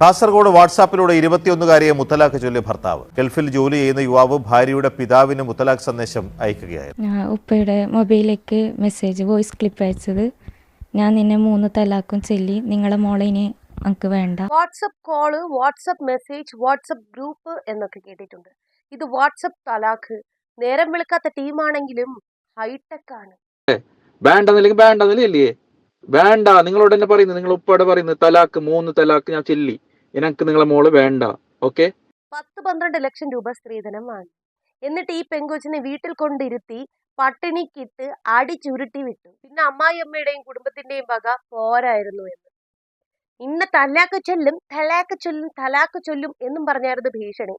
കാസർഗോഡ് വാട്സാപ്പിലൂടെ ഇരുപത്തിയൊന്നുകാരിയെ മുത്തലാഖ് ചൊല്ലിയ ഭർത്താവ്. ഗൾഫിൽ ജോലി ചെയ്യുന്ന യുവാവ് ഭാര്യയുടെ പിതാവിന് മുത്തലാഖ് സന്ദേശം അയക്കുകയായിരുന്നു. ഞാൻ ഉപ്പയുടെ മൊബൈലിലേക്ക് മെസ്സേജ് വോയിസ് ക്ലിപ്പ് അയച്ചത് ഞാൻ നിന്നെ മൂന്ന് തലാക്കും ചൊല്ലി നിങ്ങളെ മോളെ ഇനി എനിക്ക് വേണ്ട. WhatsApp call WhatsApp message WhatsApp group എന്നൊക്കെ കേട്ടിട്ടുണ്ട്. ഇത് വാട്സപ്പ് തലാഖ്. നേരം വിളിക്കാത്ത ടീമാണെങ്കിലും ഹൈടെക് ആണ്. വേണ്ടെന്നില്ലെങ്കിൽ വേണ്ടെന്നില്ലേ വേണ്ട നിങ്ങളോട് തന്നെ പറയുന്നത് നിങ്ങൾ ഉപ്പയോടെ പറയുന്നത് തലാക്ക് മൂന്ന് തലാക്ക് ഞാൻ ചെല്ലി. എനിക്ക് നിങ്ങളെ മോൾ വേണ്ട. ഓക്കെ? പത്ത് പന്ത്രണ്ട് ലക്ഷം രൂപ സ്ത്രീധനം വാങ്ങി. എന്നിട്ട് ഈ പെങ്കൊച്ചിനെ വീട്ടിൽ കൊണ്ടിരുത്തി പട്ടിണിക്കിട്ട് അടി ചുരുട്ടി വിട്ടു. പിന്നെ അമ്മായിയമ്മയുടെയും കുടുംബത്തിന്റെയും വക പോരായിരുന്നു എന്ന്. ഇന്ന് തലാക്ക് ചൊല്ലും തലാക്ക് ചൊല്ലും തലാക്ക് ചൊല്ലും എന്നും പറഞ്ഞായിരുന്നു ഭീഷണി.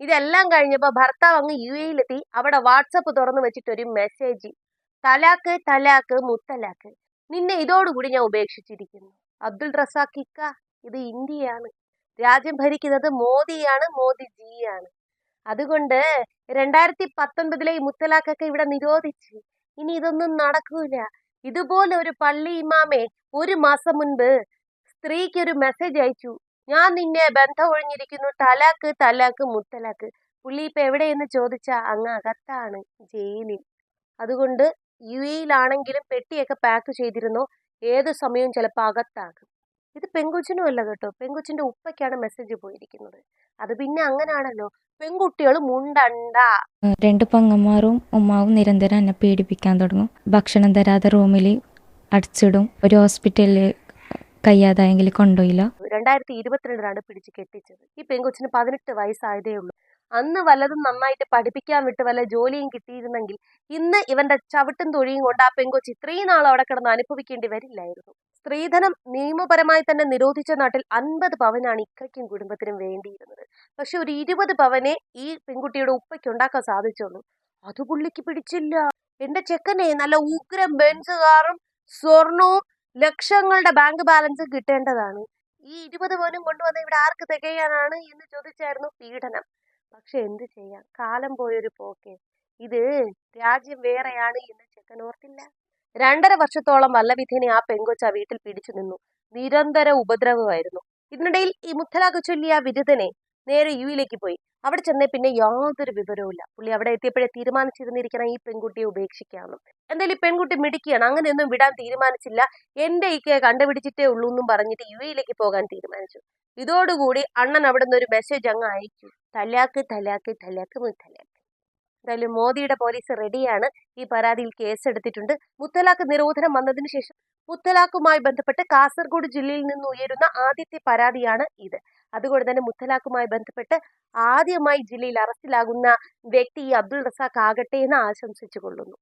ഇതെല്ലാം കഴിഞ്ഞപ്പോ ഭർത്താവ് അങ്ങ് യു എയിലെത്തി. അവിടെ വാട്സപ്പ് തുറന്നു വെച്ചിട്ട് ഒരു മെസ്സേജ്. തലാക്ക് തലാക്ക് മുത്തലാക്ക്. നിന്നെ ഇതോടുകൂടി ഞാൻ ഉപേക്ഷിച്ചിരിക്കുന്നു. അബ്ദുൾ റസാഖ് ഇക്ക ഇത് ഇന്ത്യയാണ്. രാജ്യം ഭരിക്കുന്നത് മോദിയാണ് മോദിജിയാണ്. അതുകൊണ്ട് രണ്ടായിരത്തി പത്തൊൻപതിലെ ഈ മുത്തലാഖൊക്കെ ഇവിടെ നിരോധിച്ച് ഇനി ഇതൊന്നും നടക്കൂല. ഇതുപോലെ ഒരു പള്ളി ഇമാമെ ഒരു മാസം മുൻപ് സ്ത്രീക്ക് ഒരു മെസ്സേജ് അയച്ചു. ഞാൻ നിന്നെ ബന്ധം ഒഴിഞ്ഞിരിക്കുന്നു തലാക്ക് തലാക്ക് മുത്തലാക്ക്. പുള്ളി ഇപ്പൊ എവിടെയെന്ന് ചോദിച്ചാ അങ്ങ് അകത്താണ് ജയിലിൽ. അതുകൊണ്ട് യു എയിലാണെങ്കിലും പെട്ടിയൊക്കെ പാക്ക് ചെയ്തിരുന്നോ ഏത് സമയവും ചിലപ്പോൾ അകത്താകും. ഇത് പെങ്കൊച്ചിനും അല്ല കേട്ടോ. പെങ്കൊച്ചിന്റെ ഉപ്പയ്ക്കാണ് മെസ്സേജ് പോയിരിക്കുന്നത്. അത് പിന്നെ അങ്ങനാണല്ലോ. പെൺകുട്ടികൾ മുണ്ടണ്ട. രണ്ട് പങ്ങന്മാരും ഉമ്മാവും നിരന്തരം എന്നെ പീഡിപ്പിക്കാൻ തുടങ്ങും. ഭക്ഷണം തരാതെ റൂമിൽ അടിച്ചിടും. ഒരു ഹോസ്പിറ്റലിൽ കയ്യാതായെങ്കിൽ കൊണ്ടുപോയില്ല. രണ്ടായിരത്തി ഇരുപത്തിരണ്ടിലാണ് പിടിച്ച് കെട്ടിച്ചത്. ഈ പെങ്കൊച്ചിന് പതിനെട്ട് വയസ്സായതേ ഉള്ളൂ. അന്ന് വല്ലതും നന്നായിട്ട് പഠിപ്പിക്കാൻ വിട്ട് വല്ല ജോലിയും കിട്ടിയിരുന്നെങ്കിൽ ഇന്ന് ഇവന്റെ ചവിട്ടും തൊഴിയും കൊണ്ട് ആ പെങ്കൊച്ച് ഇത്രയും നാൾ അവിടെ കിടന്ന് അനുഭവിക്കേണ്ടി വരില്ലായിരുന്നു. സ്ത്രീധനം നിയമപരമായി തന്നെ നിരോധിച്ച നാട്ടിൽ അൻപത് പവനാണ് ഇക്കയ്ക്കും കുടുംബത്തിനും വേണ്ടിയിരുന്നത്. പക്ഷെ ഒരു ഇരുപത് പവനെ ഈ പെൺകുട്ടിയുടെ ഉപ്പയ്ക്ക് ഉണ്ടാക്കാൻ സാധിച്ചുള്ളൂ അത് പുള്ളിക്ക് പിടിച്ചില്ല. എന്റെ ചെക്കനെ നല്ല ഉഗ്രം ബെൻസുകാറും സ്വർണവും ലക്ഷങ്ങളുടെ ബാങ്ക് ബാലൻസ് കിട്ടേണ്ടതാണ്. ഈ ഇരുപത് പവനും കൊണ്ടുവന്ന ഇവിടെ ആർക്ക് തികയാനാണ് എന്ന് ചോദിച്ചായിരുന്നു പീഡനം. പക്ഷെ എന്ത് ചെയ്യാം? കാലം പോയൊരു പോക്കെ. ഇത് രാജ്യം വേറെയാണ് എന്ന് ചെക്കൻ ഓർത്തില്ല. രണ്ടര വർഷത്തോളം വല്ലവിധേനെ ആ പെങ്കൊച്ച വീട്ടിൽ പിടിച്ചു നിന്നു. നിരന്തര ഉപദ്രവമായിരുന്നു. ഇതിനിടയിൽ ഈ മുത്തലാഖ് ചൊല്ലിയ വിരുദ്ധനെ നേരെ യു യിലേക്ക് പോയി. അവിടെ ചെന്നേ പിന്നെ യാതൊരു വിവരവുമില്ല. പുള്ളി അവിടെ എത്തിയപ്പോഴേ തീരുമാനിച്ചിരുന്നിരിക്കണം ഈ പെൺകുട്ടിയെ ഉപേക്ഷിക്കാമെന്നും. എന്തായാലും ഈ പെൺകുട്ടി മിടിക്കുകയാണ് അങ്ങനെയൊന്നും വിടാൻ തീരുമാനിച്ചില്ല. എന്റെ ഈക്കെ കണ്ടുപിടിച്ചിട്ടേ ഉള്ളൂ എന്നും പറഞ്ഞിട്ട് യു എയിലേക്ക് പോകാൻ തീരുമാനിച്ചു. ഇതോടുകൂടി അണ്ണൻ അവിടെ നിന്ന് ഒരു മെസ്സേജ് അങ്ങ് അയച്ചു. തലാക്ക് തലാക്ക് തലാക്ക് മുത്തലാക്ക് എന്തായാലും മോദിയുടെ പോലീസ് റെഡിയാണ് ഈ പരാതിയിൽ കേസെടുത്തിട്ടുണ്ട്. മുത്തലാഖ് നിരോധനം വന്നതിന് ശേഷം മുത്തലാഖുമായി ബന്ധപ്പെട്ട് കാസർഗോഡ് ജില്ലയിൽ നിന്ന് ഉയരുന്ന ആദ്യത്തെ പരാതിയാണ് ഇത്. അതുകൊണ്ട് തന്നെ മുത്തലാഖുമായി ബന്ധപ്പെട്ട് ആദ്യമായി ജില്ലയിൽ അറസ്റ്റിലാകുന്ന വ്യക്തി ഈ അബ്ദുൾ റസാഖ് ആകട്ടെ എന്ന് ആശംസിച്ചു കൊള്ളുന്നു